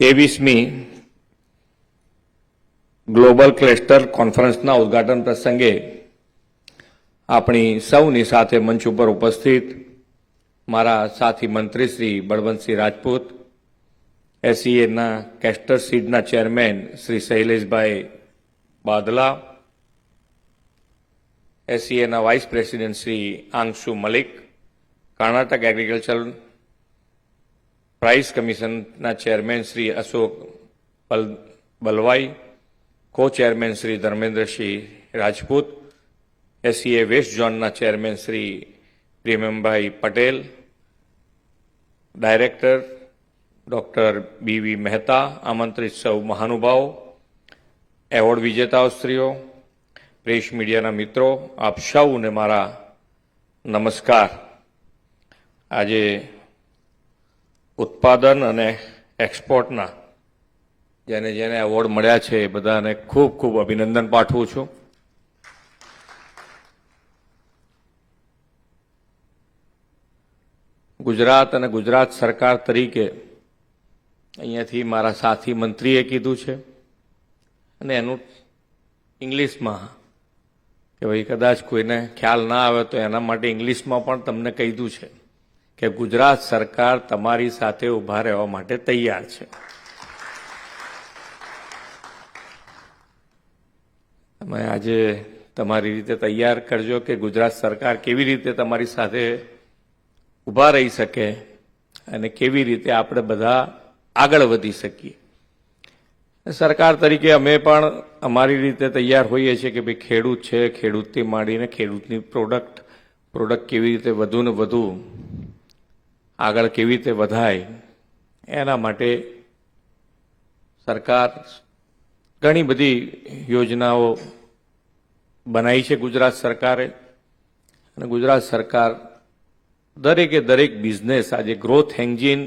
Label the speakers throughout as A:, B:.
A: ત્રેવીસમી global cluster કોન્ફરન્સના ઉદ્ઘાટન પ્રસંગે આપણી સૌની સાથે મંચ ઉપર ઉપસ્થિત મારા સાથી મંત્રી શ્રી બળવંતસિંહ રાજપૂત એસસીએના કેસ્ટર સીડના chairman Shri Shaileshbhai Badla એસસીએના vice president Shri Anshu Malik, Karnataka agriculture price કમિશનના chairman Shri Ashok બલ- Balwai co chairman Shri Dharmendrasinh Rajput SCA west ઝોનના chairman Shri Prembhai Patel director doctor B V Mehta આમંત્રિત સૌ મહાનુભાવો એવોર્ડ વિજેતાઓશ્રીઓ પ્રેસ મીડિયાના મિત્રો આપ સૌને મારા નમસ્કાર આજે ઉત્પાદન અને એક્સપોર્ટના જેને જેને એવોર્ડ મળ્યા છે એ બધાને ખૂબ ખૂબ અભિનંદન પાઠવું છું. ગુજરાત અને ગુજરાત સરકાર તરીકે અહીંયાથી મારા સાથી મંત્રીએ કીધું છે અને એનું ઇંગ્લિશમાં કે ભાઈ કદાચ કોઈને ખ્યાલ ના આવે તો એના માટે ઇંગ્લિશમાં પણ તમને કહી કીધું છે. કે ગુજરાત સરકાર તમારી સાથે ઊભા રહેવા માટે તૈયાર છે. તમે આજે તમારી રીતે તૈયાર કરજો કે ગુજરાત સરકાર કેવી રીતે તમારી સાથે ઊભા રહી શકે અને કેવી રીતે આપણે બધા આગળ વધી શકીએ. સરકાર તરીકે અમે પણ અમારી રીતે તૈયાર હોઈએ છીએ કે ભાઈ ખેડૂત છે, ખેડૂતથી માંડીને ખેડૂતની પ્રોડક્ટ પ્રોડક્ટ કેવી રીતે વધુ ને વધુ આગળ કેવી રીતે વધાય, એના માટે સરકાર ઘણી બધી યોજનાઓ બનાવી છે ગુજરાત સરકારે. અને ગુજરાત સરકાર દરેકે દરેક બિઝનેસ આજે ગ્રોથ એન્જિન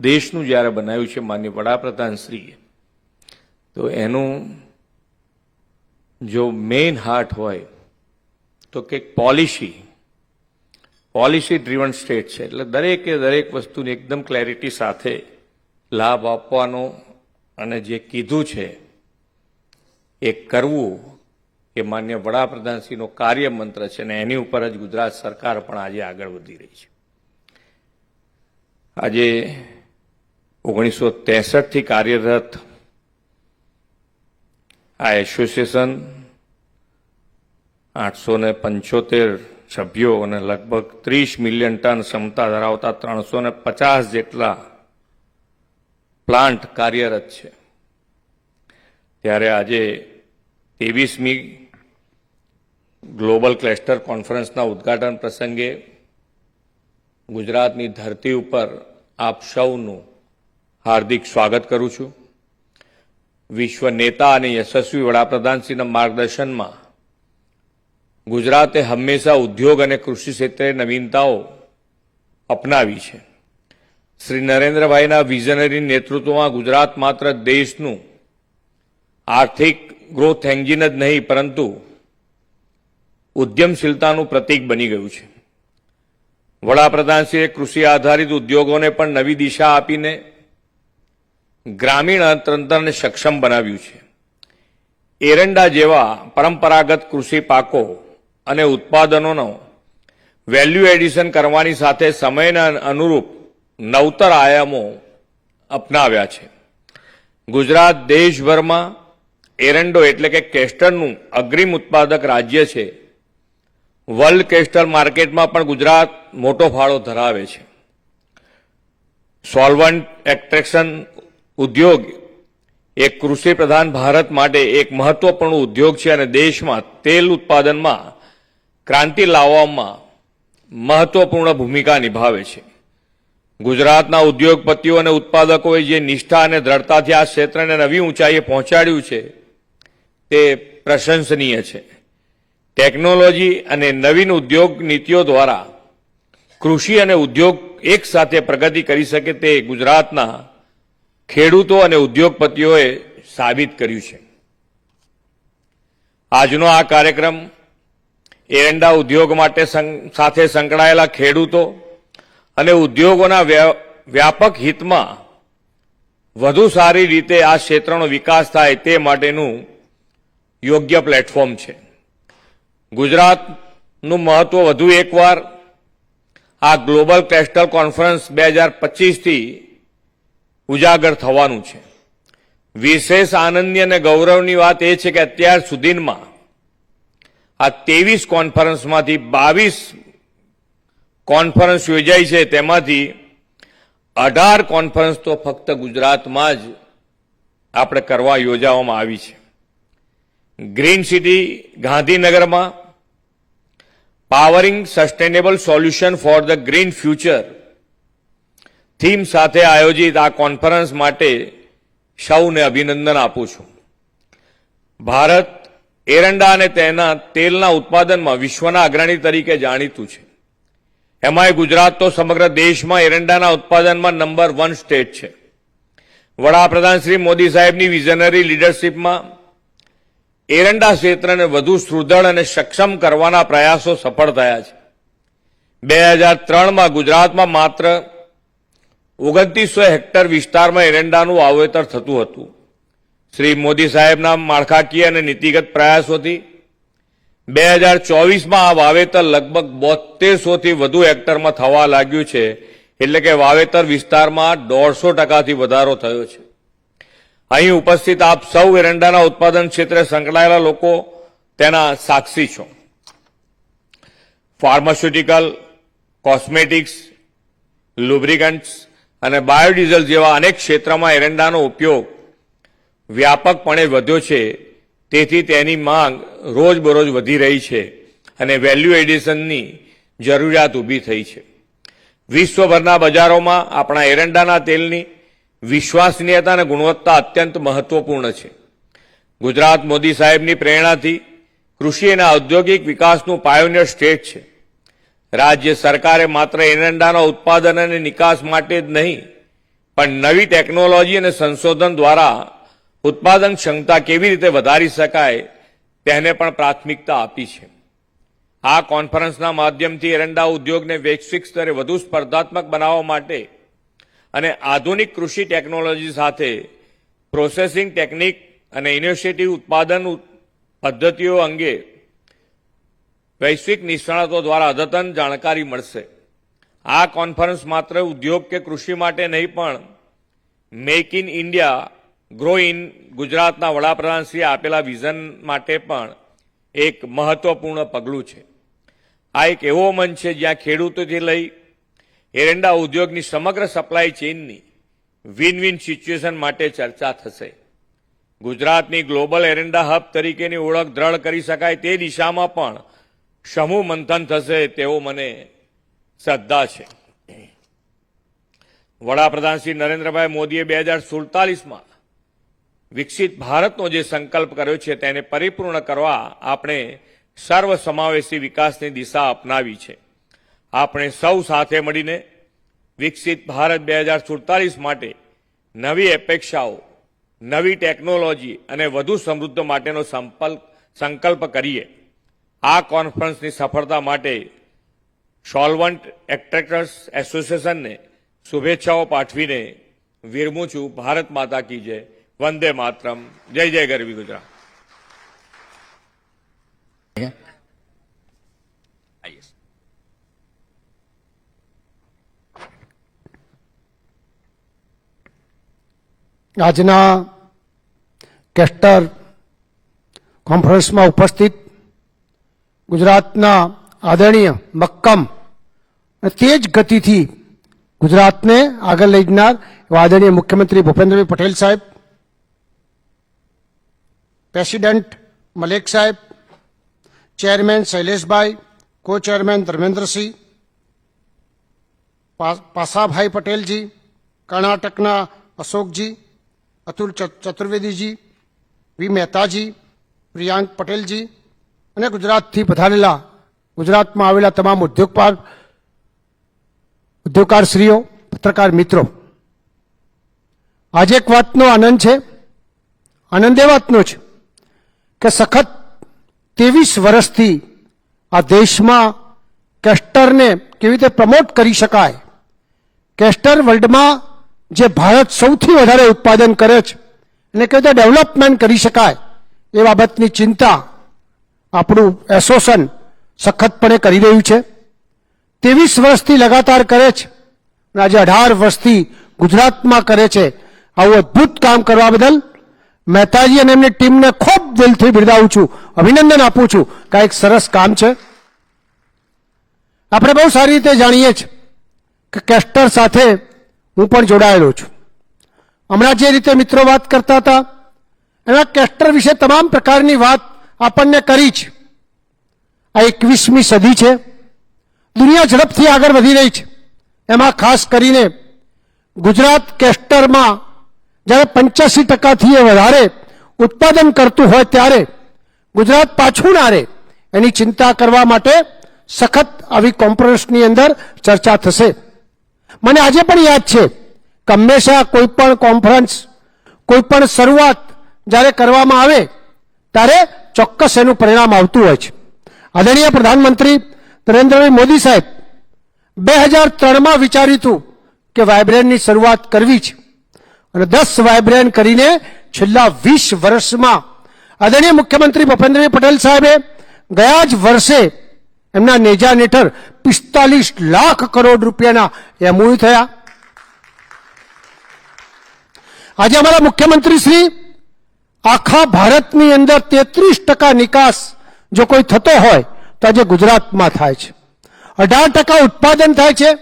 A: દેશનું જ્યારે બનાવ્યું છે, માન્ય વડાપ્રધાનશ્રીએ, તો એનું જો મેઇન હાર્ટ હોય, તો કે પોલિસી પોલિસી ડ્રીવન સ્ટેટ છે. એટલે દરેકે દરેક વસ્તુની એકદમ ક્લેરિટી સાથે લાભ આપવાનો અને જે કીધું છે એ કરવું એ માન્ય વડાપ્રધાનશ્રીનો કાર્યમંત્ર છે અને એની ઉપર જ ગુજરાત સરકાર પણ આજે આગળ વધી રહી છે. આજે ઓગણીસો ત્રેસઠથી કાર્યરત આ એસોસિએશન આઠસો ને પંચોતેર સભ્યો અને લગભગ ત્રીસ મિલિયન ટન ક્ષમતા ધરાવતા ત્રણસો ને પચાસ જેટલા પ્લાન્ટ કાર્યરત છે. ત્યારે આજે ત્રેવીસમી ગ્લોબલ ક્લસ્ટર કોન્ફરન્સના ઉદ્ઘાટન પ્રસંગે ગુજરાતની ધરતી ઉપર આપ સૌનું હાર્દિક સ્વાગત કરું છું. વિશ્વ નેતા અને યશસ્વી વડાપ્રધાનશ્રીના માર્ગદર્શનમાં ગુજરાતે હંમેશા ઉદ્યોગ અને કૃષિ ક્ષેત્રે નવીનતાઓ અપનાવી છે. શ્રી નરેન્દ્રભાઈના વિઝનરી નેતૃત્વમાં ગુજરાત માત્ર દેશનું આર્થિક ગ્રોથ એન્જિન જ નહીં, પરંતુ ઉદ્યમશીલતાનું પ્રતીક બની ગયું છે. વડાપ્રધાનશ્રીએ કૃષિ આધારિત ઉદ્યોગોને પણ નવી દિશા આપીને ગ્રામીણ અર્થતંત્રને સક્ષમ બનાવ્યું છે. એરંડા જેવા પરંપરાગત કૃષિ પાકો અને ઉત્પાદનોનો વેલ્યુ એડિશન કરવાની સાથે સમયના અનુરૂપ નવતર આયામો અપનાવ્યા છે. ગુજરાત દેશભરમાં એરંડો એટલે કે કેસ્ટરનું અગ્રિમ ઉત્પાદક રાજ્ય છે. વર્લ્ડ કેસ્ટર માર્કેટમાં પણ ગુજરાત મોટો ફાળો ધરાવે છે. સોલ્વન્ટ એક્ટ્રેક્શન ઉદ્યોગ એક કૃષિ પ્રધાન ભારત માટે એક મહત્વપૂર્ણ ઉદ્યોગ છે અને દેશમાં તેલ ઉત્પાદનમાં ક્રાંતિ લાવવામાં મહત્વપૂર્ણ ભૂમિકા નિભાવે છે. ગુજરાતના ઉદ્યોગપતિઓ અને ઉત્પાદકોએ જે નિષ્ઠા અને દ્રઢતાથી આ ક્ષેત્રને નવી ઊંચાઈએ પહોંચાડ્યું છે, તે પ્રશંસનીય છે. ટેકનોલોજી અને નવીન ઉદ્યોગ નીતિઓ દ્વારા કૃષિ અને ઉદ્યોગ એકસાથે પ્રગતિ કરી શકે તે ગુજરાતના ખેડૂતો અને ઉદ્યોગપતિઓએ સાબિત કર્યું છે. આજનો આ કાર્યક્રમ એરંડા ઉદ્યોગ માટે સાથે સંકળાયેલા ખેડૂતો અને ઉદ્યોગોના વ્યા- વ્યાપક હિતમાં વધુ સારી રીતે આ ક્ષેત્રનો વિકાસ થાય તે માટેનું યોગ્ય પ્લેટફોર્મ છે. ગુજરાતનું મહત્વ વધુ એકવાર આ ગ્લોબલ ક્રેસ્ટલ કોન્ફરન્સ બે હજાર પચીસથી ઉજાગર થવાનું છે. વિશેષ આનંદની અને ગૌરવની વાત એ છે કે અત્યાર સુધીમાં આ ત્રેવીસ કોન્ફરન્સમાંથી બાવીસ કોન્ફરન્સ યોજાઈ છે તેમાંથી અઢાર કોન્ફરન્સ તો ફક્ત ગુજરાતમાં જ આપણે કરવા યોજાવામાં આવી છે. ગ્રીન સિટી ગાંધીનગરમાં powering sustainable solution for the green future theme સાથે આયોજિત આ કોન્ફરન્સ માટે સૌને અભિનંદન આપું છું. ભારત એરંડા અને તેના તેલના ઉત્પાદનમાં વિશ્વના અગ્રણી તરીકે જાણીતું છે. એમાંય ગુજરાત તો સમગ્ર દેશમાં એરંડાના ઉત્પાદનમાં નંબર વન સ્ટેટ છે. વડાપ્રધાન શ્રી મોદી સાહેબની વિઝનરી લીડરશીપમાં એરંડા ક્ષેત્રને વધુ સુદૃઢ અને સક્ષમ કરવાના પ્રયાસો સફળ થયા છે. બે હજાર ત્રણમાં ગુજરાતમાં માત્ર ઓગણત્રીસો હેક્ટર વિસ્તારમાં એરંડાનું વાવેતર થતું હતું. શ્રી મોદી સાહેબના માળખાકીય અને નીતિગત પ્રયાસોથી બે હજાર ચોવીસમાં આ વાવેતર લગભગ બોતેરસોથી વધુ હેક્ટરમાં થવા લાગ્યું છે, એટલે કે વાવેતર વિસ્તારમાં દોઢસો ટકાથી વધારો થયો છે. અહીં ઉપસ્થિત આપ સૌ એરંડાના ઉત્પાદન ક્ષેત્રે સંકળાયેલા લોકો તેના સાક્ષી છો. ફાર્માસ્યુટિકલ, કોસ્મેટિક્સ, લુબ્રિકન્ટ્સ અને બાયોડીઝલ જેવા અનેક ક્ષેત્રમાં એરંડાનો ઉપયોગ વ્યાપકપણે વધ્યો છે, તેથી તેની માંગ રોજબરોજ વધી રહી છે અને વેલ્યુ એડિશનની જરૂરિયાત ઊભી થઈ છે. વિશ્વભરના બજારોમાં આપણા એરંડાના તેલની વિશ્વસનીયતા અને ગુણવત્તા અત્યંત મહત્વપૂર્ણ છે. ગુજરાત મોદી સાહેબની પ્રેરણાથી કૃષિ અને ઔદ્યોગિક વિકાસનું પાયોનિયર સ્ટેટ છે. રાજ્ય સરકારે માત્ર એરંડાના ઉત્પાદન અને નિકાસ માટે જ નહીં, પણ નવી ટેકનોલોજી અને સંશોધન દ્વારા ઉત્પાદન ક્ષમતા કેવી રીતે વધારી શકાય તેને પણ પ્રાથમિકતા આપી છે. આ કોન્ફરન્સના માધ્યમથી એરંડા ઉદ્યોગને વૈશ્વિક સ્તરે વધુ સ્પર્ધાત્મક બનાવવા માટે અને આધુનિક કૃષિ ટેકનોલોજી સાથે પ્રોસેસિંગ ટેકનિક અને ઇનિશિયેટિવ ઉત્પાદન પદ્ધતિઓ અંગે વૈશ્વિક નિષ્ણાતો દ્વારા અદ્યતન જાણકારી મળશે. આ કોન્ફરન્સ માત્ર ઉદ્યોગ કે કૃષિ માટે નહીં પણ make in India grow in ગુજરાતના વડાપ્રધાનશ્રીએ આપેલા વિઝન માટે પણ એક મહત્વપૂર્ણ પગલું છે. આ એક એવો મંચ છે જ્યાં ખેડૂતોથી લઈ એરંડા ઉદ્યોગની સમગ્ર સપ્લાય ચેઇનની વિન વિન સિચ્યુએશન માટે ચર્ચા થશે. ગુજરાતની ગ્લોબલ એરંડા હબ તરીકેની ઓળખ દ્રઢ કરી શકાય તે દિશામાં પણ સમૂહ મંથન થશે તેવો મને શ્રદ્ધા છે. વડાપ્રધાન શ્રી નરેન્દ્રભાઈ મોદીએ બે હજાર સુડતાલીસમાં વિકસિત ભારતનો જે સંકલ્પ કર્યો છે તેને પરિપૂર્ણ કરવા આપણે સર્વસમાવેશી વિકાસની દિશા અપનાવી છે. આપણે સૌ સાથે મળીને વિકસિત ભારત બે હજાર સુડતાલીસ માટે નવી અપેક્ષાઓ, નવી ટેકનોલોજી અને વધુ સમૃદ્ધ માટેનો સંપલ્પ સંકલ્પ કરીએ. આ કોન્ફરન્સની સફળતા માટે સોલ્વન્ટ એક્ટ્રેક્ટર્સ એસોસિએશનને શુભેચ્છાઓ પાઠવીને વિરમું છું. ભારત માતા કી જય. વંદે માતરમ. જય જય ગરવી ગુજરાત.
B: આજના કેસ્ટર કોન્ફરન્સમાં ઉપસ્થિત ગુજરાતના આદરણીય મક્કમ અને તેજ ગતિથી ગુજરાતને આગળ લઈ જનાર આદરણીય મુખ્યમંત્રી ભૂપેન્દ્રભાઈ પટેલ સાહેબ. પ્રેસિડેન્ટ મલેક સાહેબ ચેરમેન શૈલેષભાઈ કો ચેરમેન ધર્મેન્દ્રસિંહ પાસાભાઈ પટેલજી કર્ણાટકના અશોકજી અતુલ ચતુર્વેદીજી વી મહેતાજી પ્રિયાંક પટેલજી અને ગુજરાતથી પધારેલા, ગુજરાતમાં આવેલા તમામ ઉદ્યોગકાર ઉદ્યોગકારશ્રીઓ, પત્રકાર મિત્રો. આજે એક વાતનો આનંદ છે. આનંદ એ વાતનો છે કે સખત ત્રેવીસ વર્ષથી આ દેશમાં કેસ્ટરને કેવી રીતે પ્રમોટ કરી શકાય? કેસ્ટર વર્લ્ડમાં જે ભારત સૌથી વધારે ઉત્પાદન કરે છે અને કેવી રીતે ડેવલપમેન્ટ કરી શકાય એ બાબતની ચિંતા આપણું એસોસન સખતપણે કરી રહ્યું છે. ત્રેવીસ વર્ષથી લગાતાર કરે છે અને આજે અઢાર વર્ષથી ગુજરાતમાં કરે છે. આવું અદ્ભુત કામ કરવા બદલ મહેતાજી અને એમની ટીમને ખૂબ દિલથી બિરદાવું છું, અભિનંદન આપું છું. કે એક સરસ કામ છે. આપણે બહુ સારી રીતે જાણીએ છીએ કે કેસ્ટર સાથે હું પણ જોડાયેલો છું. હમણાં જે રીતે મિત્રો વાત કરતા હતા એમાં કેસ્ટર વિશે તમામ પ્રકારની વાત આપણને કરી છે. આ એકવીસમી સદી છે. દુનિયા ઝડપથી આગળ વધી રહી છે. એમાં ખાસ કરીને ગુજરાત કેસ્ટરમાં જ્યારે પંચ્યાસી ટકાથી વધારે ઉત્પાદન કરતું હોય ત્યારે ગુજરાત પાછું ના રહે. એની ચિંતા કરવા માટે સખત આવી કોન્ફરન્સની અંદર ચર્ચા થશે. મને આજે પણ યાદ છે કે હંમેશા કોઈ પણ કોન્ફરન્સ કોઈ પણ શરૂઆત જ્યારે કરવામાં આવે ત્યારે ચોક્કસ એનું પરિણામ આવતું હોય છે. આદરણીય પ્રધાનમંત્રી નરેન્દ્રભાઈ મોદી સાહેબ, બે હજાર ત્રણમાં વિચાર્યું હતું કે વાઇબ્રેન્ટની શરૂઆત કરવી છે. અને દસ વાઇબ્રેન્ટ કરીને છેલ્લા વીસ વર્ષમાં આદરણીય મુખ્યમંત્રી ભૂપેન્દ્રભાઈ પટેલ સાહેબે ગયા જ વર્ષે એમના નેજા હેઠળ પિસ્તાલીસ લાખ કરોડ રૂપિયાના એમઓયુ થયા. આજે અમારા મુખ્યમંત્રી શ્રી આખા ભારતની અંદર તેત્રીસ ટકા નિકાસ જો કોઈ થતો હોય તો આજે ગુજરાતમાં થાય છે. અઢાર ટકા ઉત્પાદન થાય છે.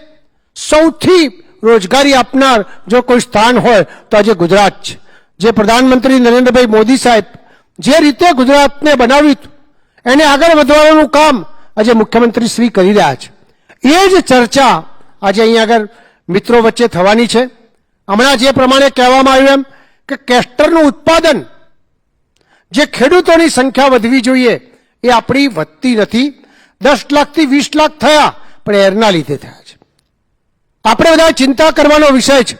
B: સૌથી રોજગારી આપનાર જો કોઈ સ્થાન હોય તો આજે ગુજરાત છે. જે પ્રધાનમંત્રી નરેન્દ્રભાઈ મોદી સાહેબ જે રીતે ગુજરાતને બનાવ્યું એને આગળ વધવાનું કામ આજે મુખ્યમંત્રી શ્રી કરી રહ્યા છે. એ જ ચર્ચા આજે અહીંયા આગળ મિત્રો વચ્ચે થવાની છે. હમણાં જે પ્રમાણે કહેવામાં આવ્યું એમ કે કેસ્ટરનું ઉત્પાદન જે ખેડૂતોની સંખ્યા વધવી જોઈએ એ આપણી વધતી નથી. દસ લાખથી વીસ લાખ થયા, પણ એરના લીધે થયા આપણે બધા ચિંતા કરવાનો વિષય છે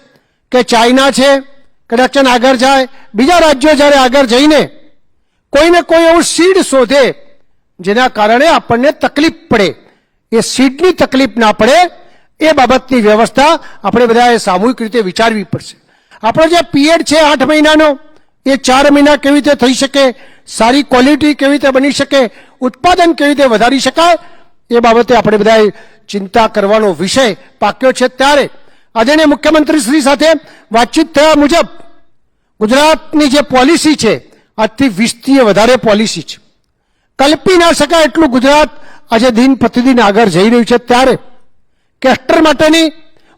B: કે ચાઇના છે કદાચ આગળ જાય, બીજા રાજ્યો જ્યારે આગળ જઈને કોઈને કોઈ એવું સીડ શોધે જેના કારણે આપણને તકલીફ પડે. એ સીડની તકલીફ ના પડે, એ બાબતની વ્યવસ્થા આપણે બધાએ સામૂહિક રીતે વિચારવી પડશે. આપણો જે પીરિયડ છે આઠ મહિનાનો, એ ચાર મહિના કેવી રીતે થઈ શકે, સારી ક્વોલિટી કેવી રીતે બની શકે, ઉત્પાદન કેવી રીતે વધારી શકાય, એ બાબતે આપણે બધાએ ચિંતા કરવાનો વિષય પાક્યો છે ત્યારે આદરણીય મુખ્યમંત્રી શ્રી સાથે વાતચીત થયા મુજબ ગુજરાતની જે પોલિસી છે, આજથી વીસથી વધારે પોલિસી છે. કલ્પી ના શકાય એટલું ગુજરાત આજે દિન પ્રતિદિન આગળ જઈ રહ્યું છે ત્યારે. કેસ્ટર માટેની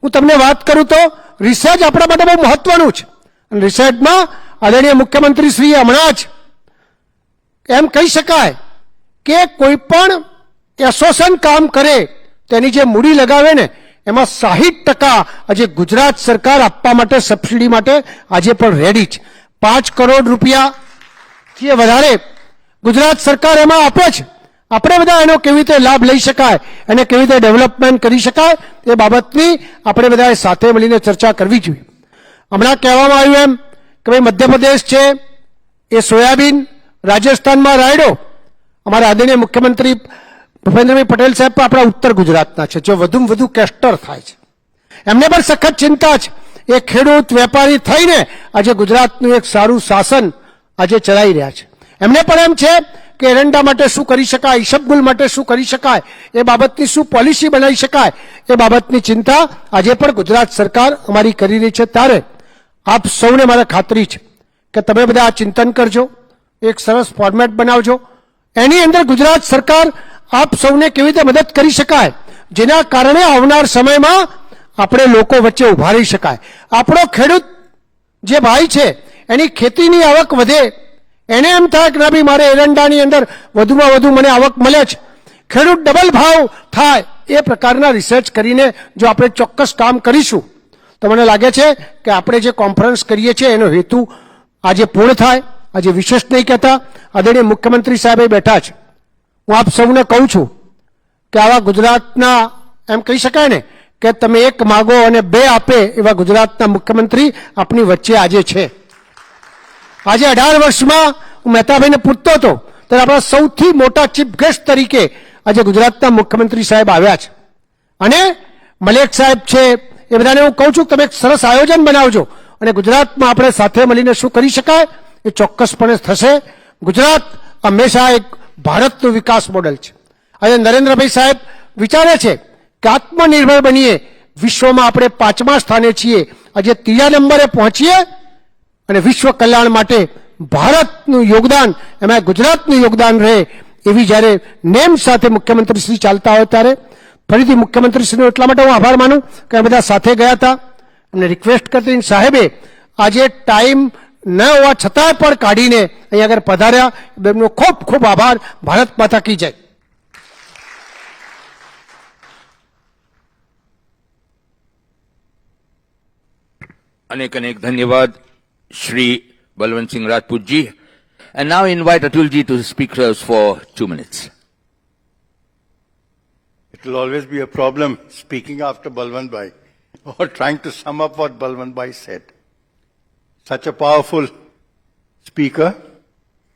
B: હું તમને વાત કરું તો રિસર્ચ આપણા માટે બહુ મહત્વનું છે. અને રિસર્ચમાં આદરણીય મુખ્યમંત્રી શ્રી હમણાં જ એમ કહી શકાય કે કોઈ પણ એસોસિએશન કામ કરે તેની જે મૂડી લગાવે ને, એમાં સાહીઠ ટકા આજે ગુજરાત સરકાર આપવા માટે, સબસિડી માટે આજે પણ રેડી છે. પાંચ કરોડ રૂપિયાથી વધારે ગુજરાત સરકાર એમાં આપે છે. આપણે બધા એનો કેવી રીતે લાભ લઈ શકાય અને કેવી રીતે ડેવલપમેન્ટ કરી શકાય, એ બાબતની આપણે બધાએ સાથે મળીને ચર્ચા કરવી જોઈએ. હમણાં કહેવામાં આવ્યું એમ કે ભાઈ મધ્યપ્રદેશ છે, એ સોયાબીન રાજસ્થાનમાં રાયડો. અમારા આદરણીય મુખ્યમંત્રી ભૂપેન્દ્રભાઈ પટેલ સાહેબ પણ આપણા ઉત્તર ગુજરાતના છે. જો વધુમાં વધુ કેસ્ટર થાય છે. એમને પણ સખત ચિંતા છે. એ ખેડૂત, વેપારી થઈને આજે ગુજરાતનું એક સારું શાસન આજે ચલાવી રહ્યા છે. એમને પણ એમ છે કે એરંડા માટે શું કરી શકાય ઇશબગુલ માટે શું કરી શકાય, એ બાબતની શું પોલિસી બનાવી શકાય, એ બાબતની ચિંતા આજે પણ ગુજરાત સરકાર અમારી કરી રહી છે. ત્યારે આપ સૌને મારે ખાતરી છે કે તમે બધા આ ચિંતન કરજો. એક સરસ ફોર્મેટ બનાવજો. એની અંદર ગુજરાત સરકાર આપ સૌને કેવી રીતે મદદ કરી શકાય? જેના કારણે આવનાર સમયમાં આપણે લોકો વચ્ચે ઊભા રહી શકાય. આપણો ખેડૂત જે ભાઈ છે, એની ખેતીની આવક વધે. એને એમ થાય કે ના ભાઈ, મારે એરંડાની અંદર વધુમાં વધુ મને આવક મળે છે ખેડૂત ડબલ ભાવ થાય એ પ્રકારના રિસર્ચ કરીને જો આપણે ચોક્કસ કામ કરીશું, તો મને લાગે છે કે આપણે જે કોન્ફરન્સ કરીએ છીએ, એનો હેતુ આજે પૂર્ણ થાય. આજે વિશેષ નહીં કહેતા. આદરણીય મુખ્યમંત્રી સાહેબે બેઠા છે. હું આપ સૌને કહું છું કે આવા ગુજરાતના, એમ કહી શકાય ને, કે તમે એક માગો અને બે આપે એવા ગુજરાતના મુખ્યમંત્રી આપની વચ્ચે આજે છે. આજે અઢાર વર્ષમાં હું મહેતાભાઈને પૂછતો હતો, ત્યારે આપણા સૌથી મોટા ચીફ ગેસ્ટ તરીકે આજે ગુજરાતના મુખ્યમંત્રી સાહેબ આવ્યા છે. અને મલેક સાહેબ છે, એ બધાને હું કહું છું કે તમે એક સરસ આયોજન બનાવજો. અને ગુજરાતમાં આપણે સાથે મળીને શું કરી શકાય? એ ચોક્કસપણે થશે. ગુજરાત હંમેશા એક ભારતનું વિકાસ મોડેલ છે. આજે નરેન્દ્રભાઈ સાહેબ વિચારે છે કે આત્મનિર્ભર બનીએ, વિશ્વમાં આપણે પાંચમા સ્થાને છીએ, આજે ત્રીજા નંબરે પહોંચીએ અને વિશ્વ કલ્યાણ માટે ભારતનું યોગદાન, એમાં ગુજરાતનું યોગદાન રહે એવી જ્યારે નેમ સાથે મુખ્યમંત્રી શ્રી ચાલતા હોય ત્યારે. ફરીથી મુખ્યમંત્રી શ્રીનો એટલા માટે હું આભાર માનું કે બધા સાથે ગયા હતા. અને રિક્વેસ્ટ કરતી સાહેબે આજે ટાઈમ ન હોવા છતાંય પણ કાઢીને અહીં આગળ પધાર્યા બેમનો ખૂબ ખૂબ આભાર ભારત માતા કી જય
C: અનેક અનેક ધન્યવાદ Shri Balwantsinh રાજપૂતજી And now invite Atulji to speak to us for two minutes.
D: It will always be a problem speaking after Balwant Bhai or trying to sum up what Balwant Bhai said. Such a powerful speaker